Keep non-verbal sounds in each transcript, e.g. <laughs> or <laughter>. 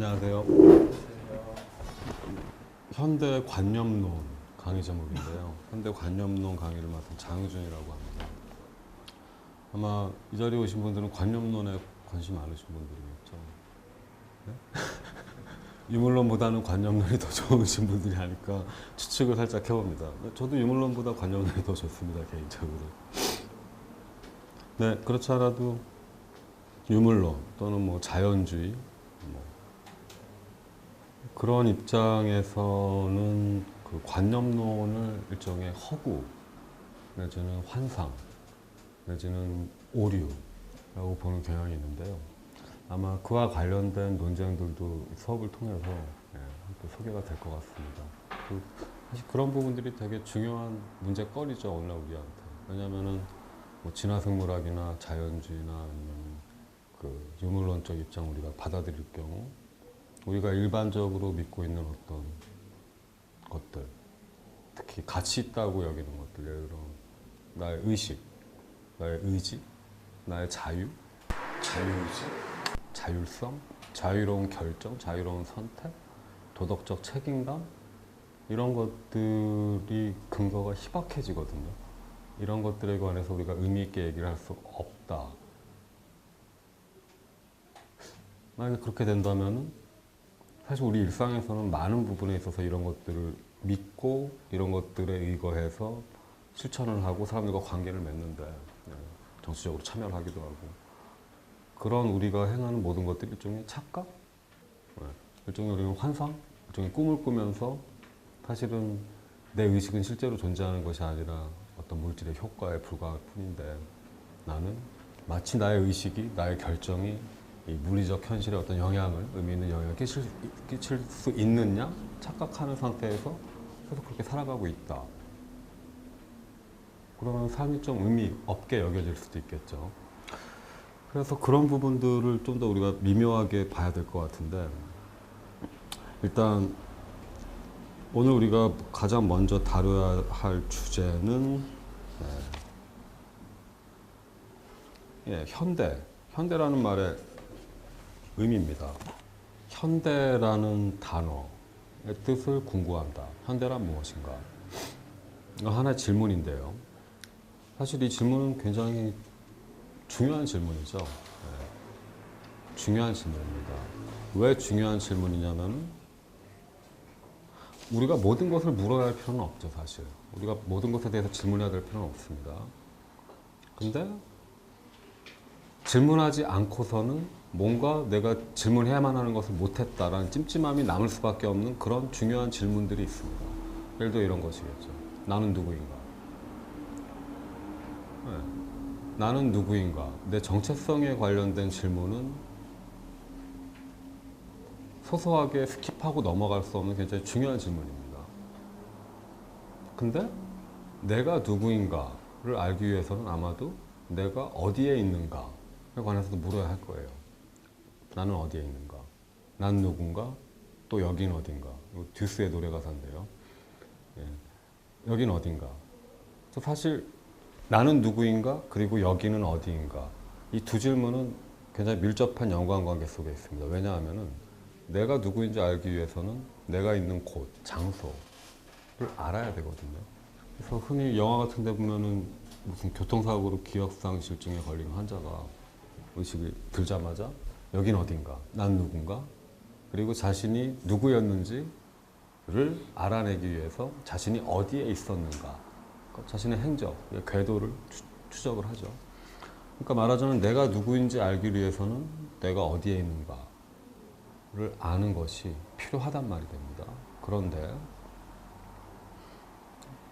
안녕하세요. 현대 관념론 강의 제목인데요. 현대 관념론 강의를 맡은 장유준이라고 합니다. 아마 이 자리에 오신 분들은 관념론에 관심 많으신 분들이겠죠. 네? <laughs> 유물론보다는 관념론이 더 좋으신 분들이 아닐까 추측을 살짝 해봅니다. 저도 유물론보다 관념론이 더 좋습니다, 개인적으로. 네, 그렇지 않아도 유물론 또는 뭐 자연주의 뭐 그런 입장에서는 그 관념론을 일종의 허구 내지는 환상 내지는 오류라고 보는 경향이 있는데요. 아마 그와 관련된 논쟁들도 수업을 통해서 예, 또 소개가 될 것 같습니다. 그 사실 그런 부분들이 되게 중요한 문제거리죠 오늘날 우리한테. 왜냐하면은 뭐 진화생물학이나 자연주의나 아니면 그 유물론적 입장 우리가 받아들일 경우 우리가 일반적으로 믿고 있는 어떤 것들 특히 가치 있다고 여기는 것들 예를 들어 나의 의식, 나의 의지, 나의 자유, 자유의지, 자율성, 자유로운 결정, 자유로운 선택, 도덕적 책임감 이런 것들이 근거가 희박해지거든요. 이런 것들에 관해서 우리가 의미 있게 얘기를 할 수 없다. 만약에 그렇게 된다면 사실 우리 일상에서는 많은 부분에 있어서 이런 것들을 믿고 이런 것들에 의거해서 실천을 하고 사람들과 관계를 맺는데 예, 정치적으로 참여를 하기도 하고. 그런 우리가 행하는 모든 것들이 일종의 착각, 예, 일종의 우리는 환상, 일종의 꿈을 꾸면서 사실은 내 의식은 실제로 존재하는 것이 아니라 어떤 물질의 효과에 불과할 뿐인데 나는 마치 나의 의식이 나의 결정이 이 물리적 현실에 어떤 영향을 의미 있는 영향을 끼칠, 끼칠 수 있느냐 착각하는 상태에서 계속 그렇게 살아가고 있다. 그러면 삶이 좀 의미 없게 여겨질 수도 있겠죠. 그래서 그런 부분들을 좀 더 우리가 미묘하게 봐야 될 것 같은데 일단 오늘 우리가 가장 먼저 다뤄야 할 주제는 네. 예, 현대. 현대라는 말의 의미입니다. 현대라는 단어의 뜻을 궁구한다. 현대란 무엇인가? 하나의 질문인데요. 사실 이 질문은 굉장히 중요한 질문이죠. 네. 중요한 질문입니다. 왜 중요한 질문이냐면 우리가 모든 것을 물어야 할 필요는 없죠, 사실. 우리가 모든 것에 대해서 질문해야 될 필요는 없습니다. 근데 질문하지 않고서는 뭔가 내가 질문해야만 하는 것을 못했다라는 찜찜함이 남을 수밖에 없는 그런 중요한 질문들이 있습니다. 예를 들어 이런 것이겠죠. 나는 누구인가? 네. 나는 누구인가? 내 정체성에 관련된 질문은 소소하게 스킵하고 넘어갈 수 없는 굉장히 중요한 질문입니다. 근데 내가 누구인가를 알기 위해서는 아마도 내가 어디에 있는가에 관해서도 물어야 할 거예요. 나는 어디에 있는가? 난 누군가? 또 여긴 어딘가? 듀스의 노래 가사인데요. 예. 여긴 어딘가? 사실 나는 누구인가? 그리고 여기는 어디인가? 이 두 질문은 굉장히 밀접한 연관관계 속에 있습니다. 왜냐하면은 내가 누구인지 알기 위해서는 내가 있는 곳, 장소를 알아야 되거든요. 그래서 흔히 영화 같은 데 보면은 무슨 교통사고로 기억상실증에 걸린 환자가 의식이 들자마자 여긴 어딘가, 난 누군가, 그리고 자신이 누구였는지를 알아내기 위해서 자신이 어디에 있었는가, 그러니까 자신의 행적, 궤도를 추, 추적을 하죠. 그러니까 말하자면 내가 누구인지 알기 위해서는 내가 어디에 있는가, 를 아는 것이 필요하단 말이 됩니다. 그런데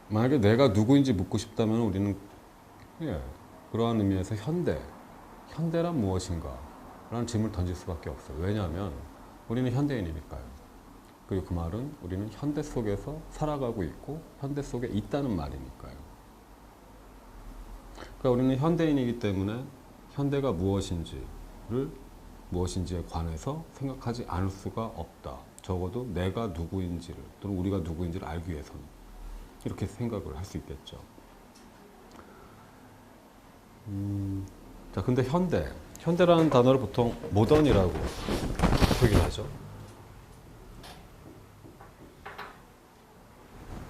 만약에 내가 누구인지 묻고 싶다면 우리는 예, 그러한 의미에서 현대, 현대란 무엇인가? 라는 질문을 던질 수밖에 없어요. 왜냐하면 우리는 현대인이니까요. 그리고 그 말은 우리는 현대 속에서 살아가고 있고 현대 속에 있다는 말이니까요. 그러니까 우리는 현대인이기 때문에 현대가 무엇인지를 무엇인지에 관해서 생각하지 않을 수가 없다. 적어도 내가 누구인지를 또는 우리가 누구인지를 알기 위해서는 이렇게 생각을 할 수 있겠죠. 음, 자, 근데 현대, 현대라는 단어를 보통 모던이라고 표기를 하죠.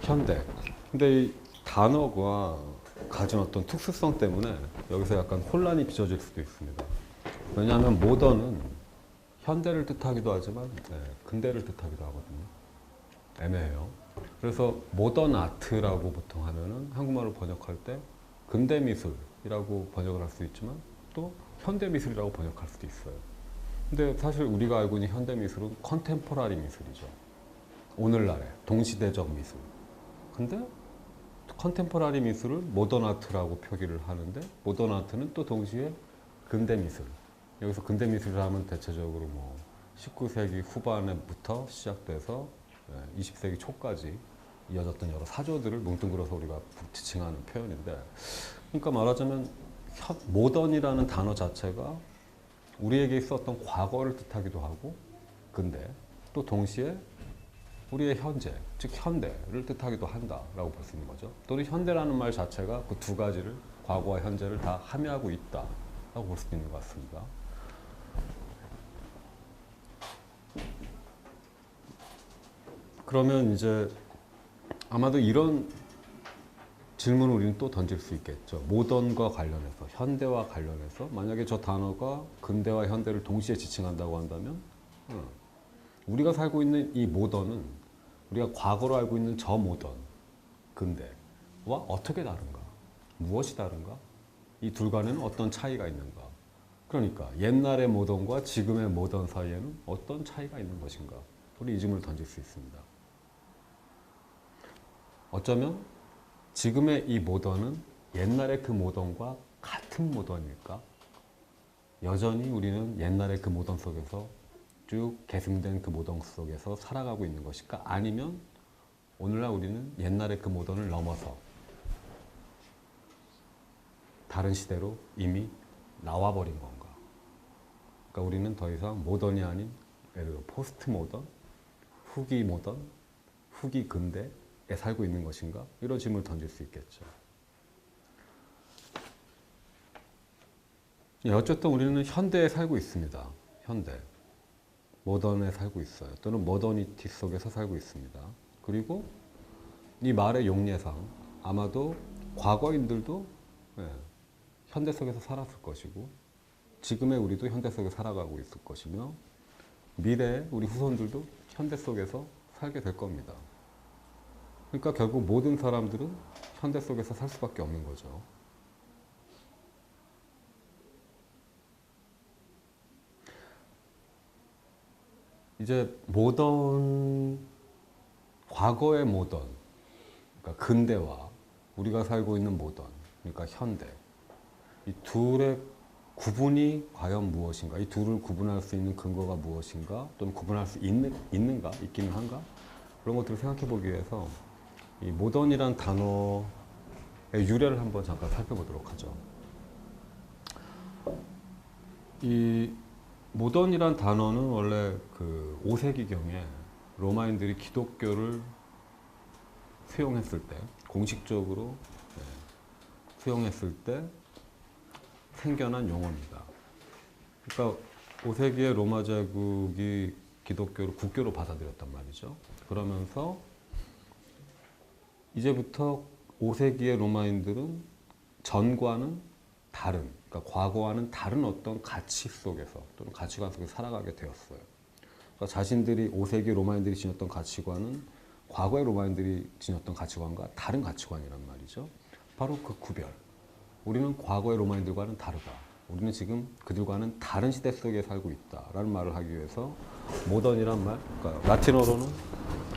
현대. 근데 이 단어가 가진 어떤 특수성 때문에 여기서 약간 혼란이 빚어질 수도 있습니다. 왜냐하면 모던은 현대를 뜻하기도 하지만 네, 근대를 뜻하기도 하거든요. 애매해요. 그래서 모던 아트라고 보통 하면은 한국말로 번역할 때 근대 미술이라고 번역을 할 수 있지만 또 현대 미술이라고 번역할 수도 있어요. 근데 사실 우리가 알고 있는 현대 미술은 컨템포라리 미술이죠. 오늘날의 동시대적 미술. 근데 컨템포라리 미술을 모던 아트라고 표기를 하는데 모던 아트는 또 동시에 근대 미술. 여기서 근대 미술을 하면 대체적으로 뭐 19세기 후반부터 시작돼서 20세기 초까지 이어졌던 여러 사조들을 뭉뚱그려서 우리가 지칭하는 표현인데 그러니까 말하자면 현- 모던이라는 단어 자체가 우리에게 있었던 과거를 뜻하기도 하고 근데 또 동시에 우리의 현재, 즉 현대를 뜻하기도 한다라고 볼 수 있는 거죠. 또는 현대라는 말 자체가 그 두 가지를 과거와 현재를 다 함의하고 있다라고 볼 수 있는 것 같습니다. 그러면 이제 아마도 이런 질문을 우리는 또 던질 수 있겠죠. 모던과 관련해서, 현대와 관련해서 만약에 저 단어가 근대와 현대를 동시에 지칭한다고 한다면 어, 우리가 살고 있는 이 모던은 우리가 과거로 알고 있는 저 모던, 근대와 어떻게 다른가? 무엇이 다른가? 이 둘 간에는 어떤 차이가 있는가? 그러니까 옛날의 모던과 지금의 모던 사이에는 어떤 차이가 있는 것인가? 우리 이 질문을 던질 수 있습니다. 어쩌면 지금의 이 모던은 옛날의 그 모던과 같은 모던일까? 여전히 우리는 옛날의 그 모던 속에서 쭉 계승된 그 모던 속에서 살아가고 있는 것일까? 아니면 오늘날 우리는 옛날의 그 모던을 넘어서 다른 시대로 이미 나와버린 건가? 그러니까 우리는 더 이상 모던이 아닌 예를 들어 포스트 모던, 후기 모던, 후기 근대에 살고 있는 것인가? 이런 질문을 던질 수 있겠죠. 예, 어쨌든 우리는 현대에 살고 있습니다. 현대. 모던에 살고 있어요. 또는 모더니티 속에서 살고 있습니다. 그리고 이 말의 용례상 아마도 과거인들도 예, 현대 속에서 살았을 것이고 지금의 우리도 현대 속에 살아가고 있을 것이며 미래의 우리 후손들도 현대 속에서 살게 될 겁니다. 그러니까 결국 모든 사람들은 현대 속에서 살 수밖에 없는 거죠. 이제 모던 과거의 모던 그러니까 근대와 우리가 살고 있는 모던 그러니까 현대. 이 둘의 구분이 과연 무엇인가? 이 둘을 구분할 수 있는 근거가 무엇인가? 또는 구분할 수 있는, 있는가? 있기는 한가? 그런 것들을 생각해 보기 위해서 이 모던이란 단어의 유래를 한번 잠깐 살펴보도록 하죠. 이 모던이란 단어는 원래 그 5세기경에 로마인들이 기독교를 수용했을 때 공식적으로 네, 수용했을 때 생겨난 용어입니다. 그러니까 5세기의 로마 제국이 기독교를 국교로 받아들였단 말이죠. 그러면서 이제부터 5세기의 로마인들은 전과는 다른, 그러니까 과거와는 다른 어떤 가치 속에서 또는 가치관 속에 살아가게 되었어요. 그러니까 자신들이 5세기 로마인들이 지녔던 가치관은 과거의 로마인들이 지녔던 가치관과 다른 가치관이란 말이죠. 바로 그 구별. 우리는 과거의 로마인들과는 다르다. 우리는 지금 그들과는 다른 시대 속에 살고 있다라는 말을 하기 위해서 모던이란 말, 그러니까 라틴어로는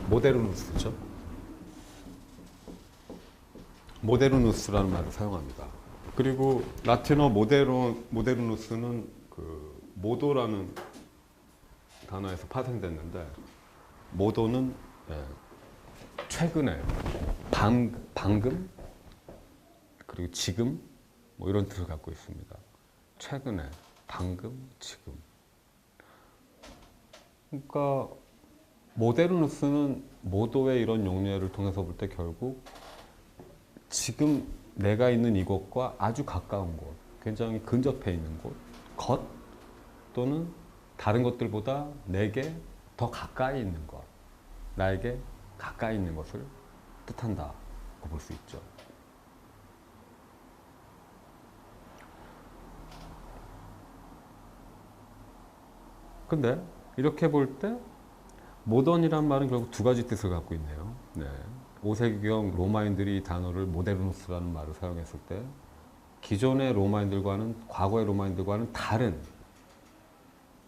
모데르누스죠. 모데르누스라는 말을 사용합니다. 그리고 라틴어 모데르 모데르누스는 그 모도라는 단어에서 파생됐는데 모도는 예, 최근에 방, 방금 그리고 지금 뭐 이런 뜻을 갖고 있습니다. 최근에 방금 지금 그러니까 모데르누스는 모도의 이런 용례를 통해서 볼 때 결국 지금 내가 있는 이곳과 아주 가까운 곳, 굉장히 근접해 있는 곳, 것 또는 다른 것들보다 내게 더 가까이 있는 것, 나에게 가까이 있는 것을 뜻한다고 볼 수 있죠. 근데 이렇게 볼 때 모던이란 말은 결국 두 가지 뜻을 갖고 있네요. 네. 5세기경 로마인들이 이 단어를 모데르누스라는 말을 사용했을 때 기존의 로마인들과는 과거의 로마인들과는 다른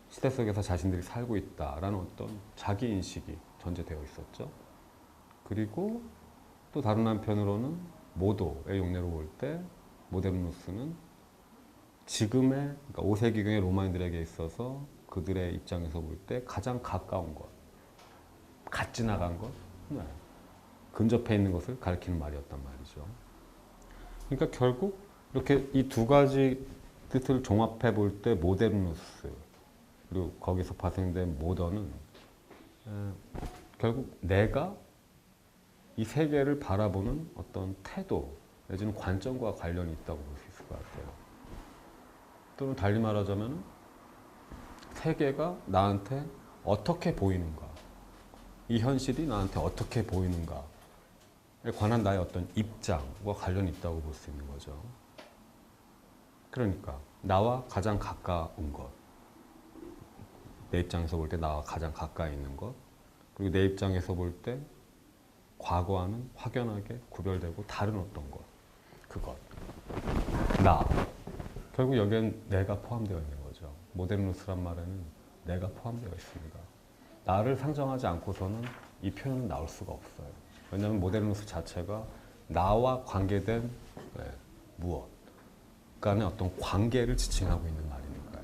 시대 속에서 자신들이 살고 있다라는 어떤 자기 인식이 전제되어 있었죠. 그리고 또 다른 한편으로는 모도의 용례로 볼 때 모데르누스는 지금의 그러니까 5세기경의 로마인들에게 있어서 그들의 입장에서 볼 때 가장 가까운 것, 갓 지나간 것, 네. 근접해 있는 것을 가리키는 말이었단 말이죠. 그러니까 결국 이렇게 이 두 가지 뜻을 종합해 볼 때 모데르누스 그리고 거기서 파생된 에, 결국 내가 이 세계를 바라보는 어떤 태도 내지는 관점과 관련이 있다고 볼 수 있을 것 같아요. 또는 달리 말하자면 세계가 나한테 어떻게 보이는가, 이 현실이 나한테 어떻게 보이는가에 관한 나의 어떤 입장과 관련이 있다고 볼 수 있는 거죠. 그러니까 나와 가장 가까운 것, 내 입장에서 볼 때 나와 가장 가까이 있는 것, 그리고 내 입장에서 볼 때 과거와는 확연하게 구별되고 다른 어떤 것, 그것, 나. 결국 여기엔 내가 포함되어 있는 거죠. 모데르누스란 말에는 내가 포함되어 있습니다. 나를 상정하지 않고서는 이 표현은 나올 수가 없어요. 왜냐하면 모데르누스 자체가 나와 관계된 네, 무엇 간의 어떤 관계를 지칭하고 있는 말이니까요.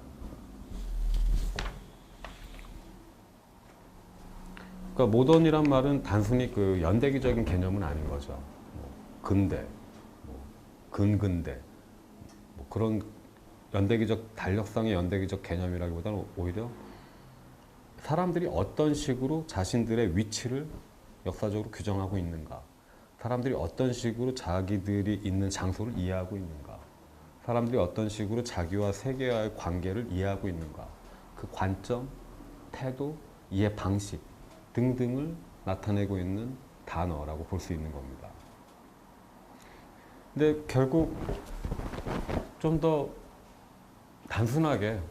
그러니까 모던이란 말은 단순히 그 연대기적인 개념은 아닌 거죠. 뭐 근대, 뭐 근근대, 뭐 그런 연대기적 달력상의 연대기적 개념이라기보다는 오히려 사람들이 어떤 식으로 자신들의 위치를 역사적으로 규정하고 있는가, 사람들이 어떤 식으로 자기들이 있는 장소를 이해하고 있는가, 사람들이 어떤 식으로 자기와 세계와의 관계를 이해하고 있는가, 그 관점, 태도, 이해 방식 등등을 나타내고 있는 단어라고 볼 수 있는 겁니다. 근데 결국 좀 더 단순하게 네,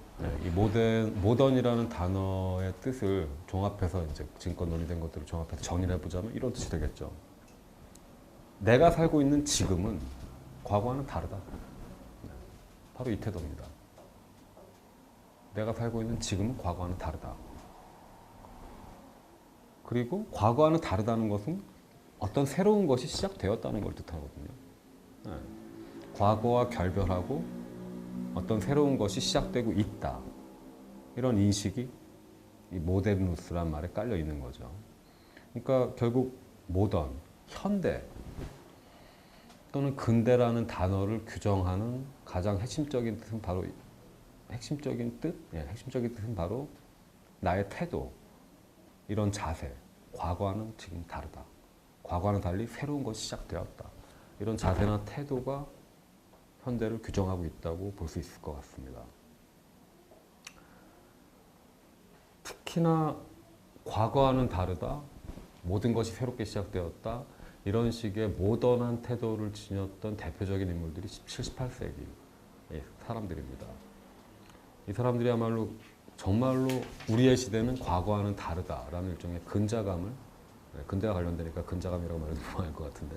이 모던, 모던이라는 단어의 뜻을 종합해서 이제 지금껏 논의된 것들을 종합해서 정의를 해보자면 이런 뜻이 되겠죠. 내가 살고 있는 지금은 과거와는 다르다. 네, 바로 이 태도입니다. 내가 살고 있는 지금은 과거와는 다르다. 그리고 과거와는 다르다는 것은 어떤 새로운 것이 시작되었다는 걸 뜻하거든요. 네. 과거와 결별하고 어떤 새로운 것이 시작되고 있다. 이런 인식이 이 모데르누스란 말에 깔려 있는 거죠. 그러니까 결국 모던, 현대 또는 근대라는 단어를 규정하는 가장 핵심적인 뜻은 바로 핵심적인 뜻, 예, 핵심적인 뜻은 바로 나의 태도, 이런 자세, 과거와는 지금 다르다. 과거와는 달리 새로운 것이 시작되었다. 이런 자세나 태도가 현대를 규정하고 있다고 볼 수 있을 것 같습니다. 특히나 과거와는 다르다. 모든 것이 새롭게 시작되었다. 이런 식의 모던한 태도를 지녔던 대표적인 인물들이 17, 18세기 사람들입니다. 이 사람들이야말로 정말로 우리의 시대는 과거와는 다르다라는 일종의 근자감을 네, 근대와 관련되니까 근자감이라고 말해도 <laughs> 무방할 것 같은데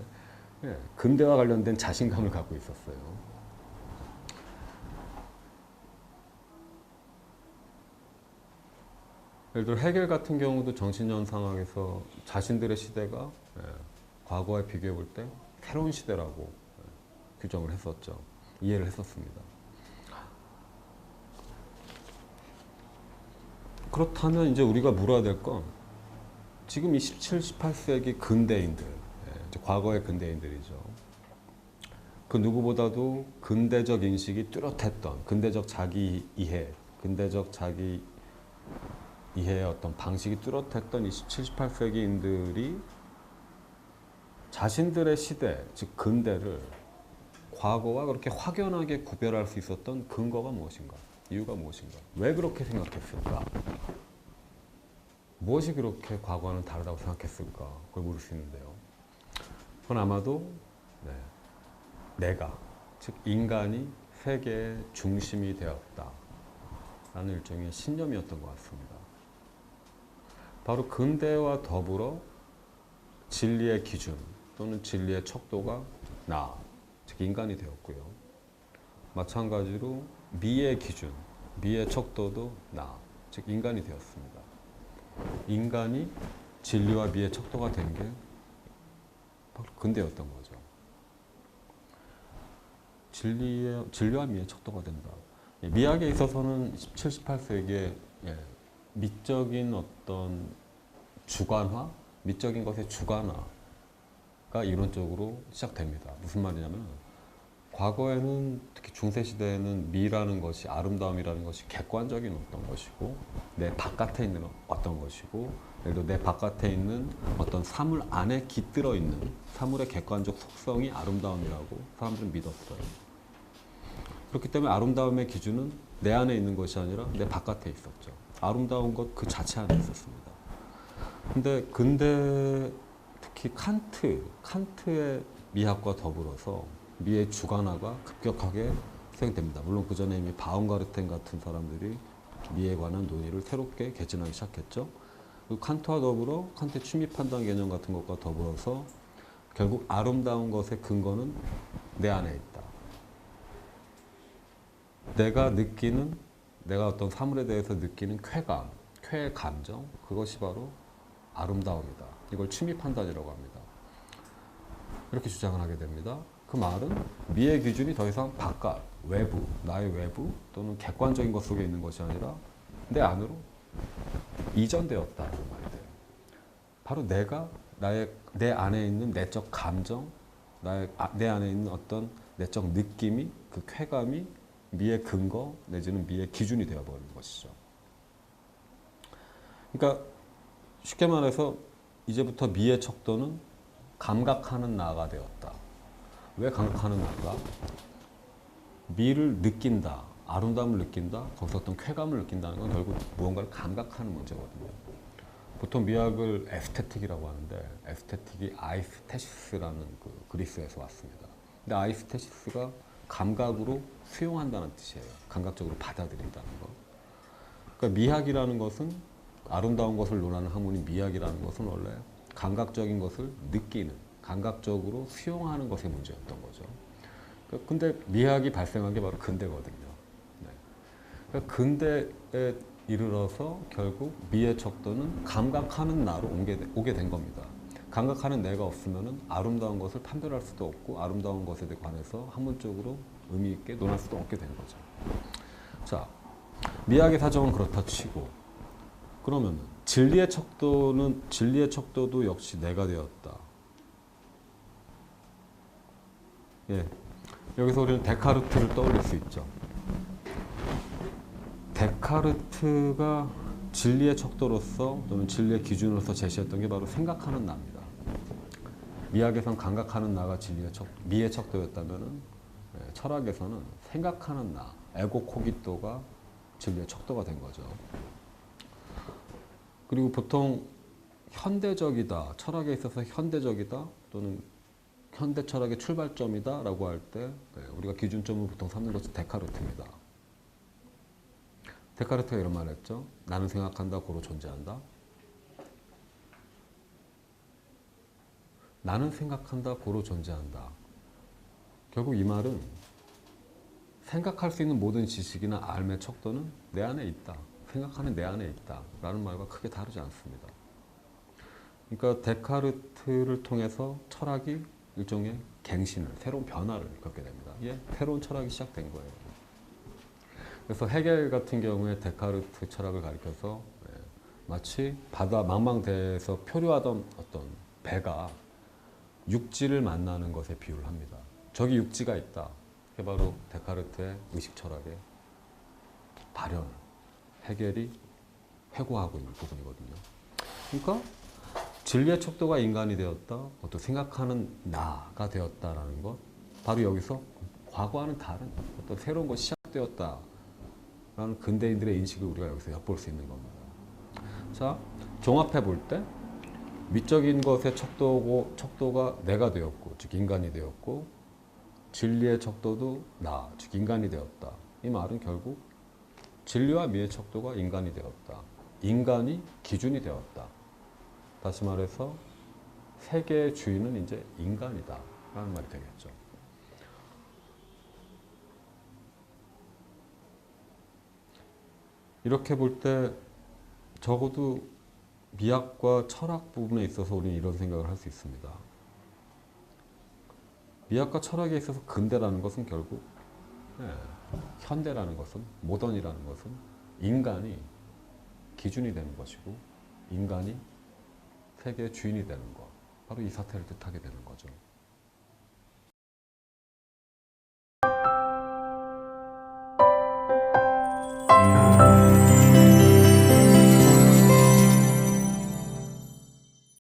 예, 근대와 관련된 자신감을 갖고 있었어요. 예를 들어 해겔 같은 경우도 정신연 상황에서 자신들의 시대가 예, 과거에 비교해 볼 때 새로운 시대라고 예, 규정을 했었죠. 이해를 했었습니다. 그렇다면 이제 우리가 물어야 될 건 지금 이 17, 18세기 근대인들, 예, 과거의 근대인들이죠. 그 누구보다도 근대적 인식이 뚜렷했던 근대적 자기 이해, 근대적 자기 이해의 어떤 방식이 뚜렷했던 이 17, 18세기인들이 자신들의 시대, 즉 근대를 과거와 그렇게 확연하게 구별할 수 있었던 근거가 무엇인가? 이유가 무엇인가? 왜 그렇게 생각했을까? 무엇이 그렇게 과거와는 다르다고 생각했을까? 그걸 물을 수 있는데요. 그건 아마도 네, 내가 즉 인간이 세계의 중심이 되었다 라는 일종의 신념이었던 것 같습니다. 바로 근대와 더불어 진리의 기준 또는 진리의 척도가 나, 즉 인간이 되었고요. 마찬가지로 미의 기준, 미의 척도도 나, 즉 인간이 되었습니다. 인간이 진리와 미의 척도가 된 게 바로 근대였던 거죠. 진리의 진리와 미의 척도가 된다. 예, 미학에 있어서는 17, 18세기에 예, 미적인 어떤 주관화, 미적인 것의 주관화가 이론적으로 시작됩니다. 무슨 말이냐면 과거에는 특히 중세 시대에는 미라는 것이 아름다움이라는 것이 객관적인 어떤 것이고 내 바깥에 있는 어떤 것이고 예를 들어 내 바깥에 있는 어떤 사물 안에 깃들어 있는 사물의 객관적 속성이 아름다움이라고 사람들은 믿었어요. 그렇기 때문에 아름다움의 기준은 내 안에 있는 것이 아니라 내 바깥에 있었죠. 아름다운 것 그 자체 안에 있었습니다. 근데 근대 특히 칸트, 칸트의 미학과 더불어서 미의 주관화가 급격하게 수행됩니다. 물론 그 전에 이미 바움가르텐 같은 사람들이 미에 관한 논의를 새롭게 개진하기 시작했죠. 그리고 칸트와 더불어 칸트의 취미 판단 개념 같은 것과 더불어서 결국 아름다운 것의 근거는 내 안에 있다. 내가 느끼는 내가 어떤 사물에 대해서 느끼는 쾌감, 쾌 감정 그것이 바로 아름다움이다. 이걸 취미 판단이라고 합니다. 이렇게 주장을 하게 됩니다. 그 말은 미의 기준이 더 이상 바깥, 외부, 나의 외부 또는 객관적인 것 속에 있는 것이 아니라 내 안으로 이전되었다는 말이 돼요. 바로 내가 나의 내 안에 있는 내적 감정, 나의 아, 내 안에 있는 어떤 내적 느낌이 그 쾌감이 미의 근거 내지는 미의 기준이 되어버리는 것이죠. 그러니까 쉽게 말해서 이제부터 미의 척도는 감각하는 나가 되었다. 왜 감각하는 나가? 미를 느낀다, 아름다움을 느낀다, 거기서 어떤 쾌감을 느낀다는 건 결국 무언가를 감각하는 문제거든요. 보통 미학을 에스테틱이라고 하는데 에스테틱이 아이스테시스라는 그 그리스에서 왔습니다. 근데 아이스테시스가 감각으로 수용한다는 뜻이에요. 감각적으로 받아들인다는 거. 그러니까 미학이라는 것은 아름다운 것을 논하는 학문이 미학이라는 것은 원래 감각적인 것을 느끼는, 감각적으로 수용하는 것의 문제였던 거죠. 그- 근데 미학이 발생한 게 바로 근대거든요. 네. 그러니까 근대에 이르러서 결국 미의 척도는 감각하는 나로 오게 된 겁니다. 감각하는 내가 없으면 아름다운 것을 판별할 수도 없고 아름다운 것에 관해서 학문적으로 의미 있게 논할 수도 없게 된 거죠. 자, 미학의 사정은 그렇다 치고 그러면 진리의 척도는 진리의 척도도 역시 내가 되었다. 예, 여기서 우리는 데카르트를 떠올릴 수 있죠. 데카르트가 진리의 척도로서 또는 진리의 기준으로서 제시했던 게 바로 생각하는 나입니다. 미학에선 감각하는 나가 진리의 척, 미의 척도였다면은 예, 철학에서는 생각하는 나, 에고 코기토가 진리의 척도가 된 거죠. 그리고 보통 현대적이다, 철학에 있어서 현대적이다 또는 현대 철학의 출발점이다 라고 할때 예, 우리가 기준점을 보통 삼는 것이 데카르트입니다. 데카르트가 이런 말을 했죠. 나는 생각한다, 고로 존재한다. 나는 생각한다, 고로 존재한다. 결국 이 말은 생각할 수 있는 모든 지식이나 알의 척도는 내 안에 있다. 생각하는 내 안에 있다. 라는 말과 크게 다르지 않습니다. 그러니까 데카르트를 통해서 철학이 일종의 갱신을, 새로운 변화를 겪게 됩니다. 예, 새로운 철학이 시작된 거예요. 그래서 헤겔 같은 경우에 데카르트 철학을 가리켜서 예, 마치 바다 망망대해에서 표류하던 어떤 배가 육지를 만나는 것에 비유를 합니다. 저기 육지가 있다. 그게 바로 데카르트의 의식 철학의 발현, 헤겔이 회고하고 있는 부분이거든요. 그러니까 진리의 척도가 인간이 되었다, 어떤 생각하는 나가 되었다라는 것, 바로 여기서 과거와는 다른 어떤 새로운 것이 시작되었다. 라는 근대인들의 인식을 우리가 여기서 엿볼 수 있는 겁니다. 자, 종합해 볼 때 미적인 것의 척도고 척도가 내가 되었고 즉 인간이 되었고 진리의 척도도 나, 즉 인간이 되었다. 이 말은 결국 진리와 미의 척도가 인간이 되었다. 인간이 기준이 되었다. 다시 말해서 세계의 주인은 이제 인간이다. 라는 말이 되겠죠. 이렇게 볼 때 적어도 미학과 철학 부분에 있어서 우리는 이런 생각을 할 수 있습니다. 미학과 철학에 있어서 근대라는 것은 결국 예, 현대라는 것은 모던이라는 것은 인간이 기준이 되는 것이고 인간이 세계의 주인이 되는 것 바로 이 사태를 뜻하게 되는 거죠.